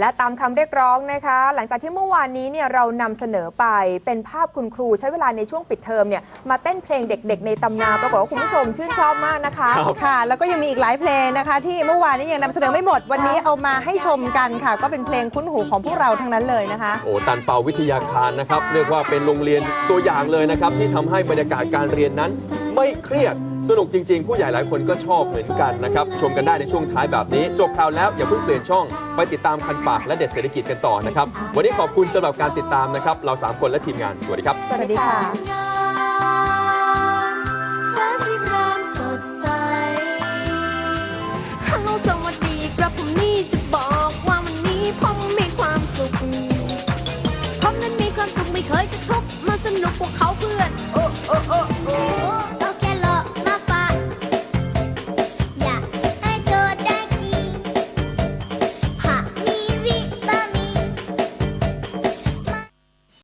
และตามคำเรียกร้องนะคะ หลังจากที่เมื่อวานนี้เนี่ยเรานำเสนอไปเป็นภาพคุณครูใช้เวลาในช่วงปิดเทอมเนี่ยมาเต้นเพลงเด็กๆในตำนานปรากฏว่าคุณผู้ชมชื่นชอบมากนะคะ ครับ ค่ะ แล้วก็ยังมีอีกหลายเพลงนะคะ ที่เมื่อวานนี้ยังนำเสนอไม่หมด วันนี้เอามาให้ชมกันค่ะ ก็เป็นเพลงคุ้นหูของพวกเราทั้งนั้นเลยนะคะ โอ้ตันเปาวิทยาคารนะครับ เรียกว่าเป็นโรงเรียนตัวอย่างเลยนะครับ ที่ทำให้บรรยากาศการเรียนนั้น ไม่เครียด สนุกจริง ๆ ผู้ใหญ่หลายคนก็ชอบเหมือนกันนะครับ ชมกันได้ในช่วงท้ายแบบนี้ จบข่าวแล้วอย่าเพิ่งเปลี่ยนช่อง ไปติดตามคันปากและเด็ดเศรษฐกิจกันต่อนะครับ วันนี้ขอบคุณสำหรับการติดตามนะครับ เรา 3 คนและทีมงาน สวัสดีครับ สวัสดีค่ะไม่เคยจะทุกมาสนุกพวกเขาเพื่อนโอ้